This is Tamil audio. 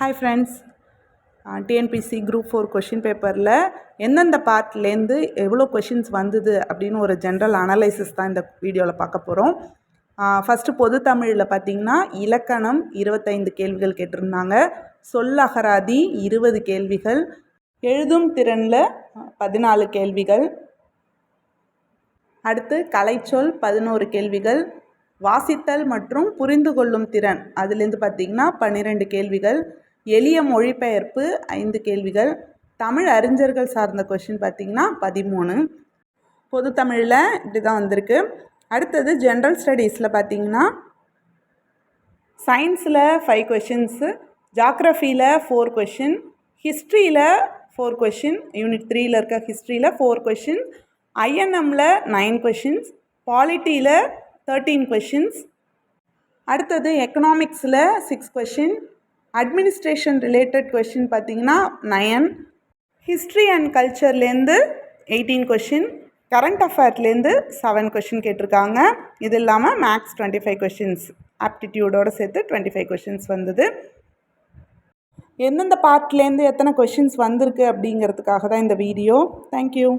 Hi friends TNPSC group four question பேப்பரில் எந்தெந்த பார்ட்லேருந்து எவ்வளோ கொஷின்ஸ் வந்தது அப்படின்னு ஒரு ஜென்ரல் அனலைசிஸ் தான் இந்த வீடியோவில் பார்க்க போகிறோம் ஃபஸ்ட்டு பொது தமிழில் பார்த்திங்கன்னா இலக்கணம் இருபத்தைந்து கேள்விகள் கேட்டிருந்தாங்க. சொல்லகராதி இருபது கேள்விகள். எழுதும் திறனில் பதினாலு கேள்விகள். அடுத்து கலைச்சொல் பதினோரு கேள்விகள். வாசித்தல் மற்றும் புரிந்து கொள்ளும் திறன் அதுலேருந்து பார்த்திங்கன்னா பன்னிரெண்டு கேள்விகள். எளிய மொழிபெயர்ப்பு ஐந்து கேள்விகள். தமிழ் அறிஞர்கள் சார்ந்த கொஷின் பார்த்திங்கன்னா பதிமூணு. பொது தமிழில் இப்படி தான் வந்திருக்கு. அடுத்தது ஜென்ரல் ஸ்டடீஸில் பார்த்திங்கன்னா சயின்ஸில் ஃபைவ் கொஷின்ஸு ஜாக்ரஃபியில் ஃபோர் கொஷின் ஹிஸ்ட்ரியில் ஃபோர் கொஷின் யூனிட் த்ரீயில் இருக்க ஹிஸ்ட்ரியில் ஃபோர் கொஷின் ஐஎன்எம்மில் நைன் கொஷின்ஸ் பாலிட்டியில் தேர்ட்டீன் கொஷின்ஸ் அடுத்தது எக்கனாமிக்ஸில் six question administration related question பார்த்தீங்கன்னா நயன் ஹிஸ்ட்ரி அண்ட் கல்ச்சர்லேருந்து எயிட்டீன் கொஷின் கரண்ட் அஃபேர்லேருந்து செவன் கொஷின் கேட்டிருக்காங்க. இது இல்லாமல் மேக்ஸ் டுவெண்ட்டி ஃபைவ் கொஷின்ஸ் ஆப்டிடியூடோடு சேர்த்து டுவெண்ட்டி ஃபைவ் கொஷின்ஸ் வந்தது. எந்தெந்த பார்ட்லேருந்து எத்தனை கொஷின்ஸ் வந்திருக்கு அப்படிங்கிறதுக்காக தான் இந்த வீடியோ தேங்க்யூ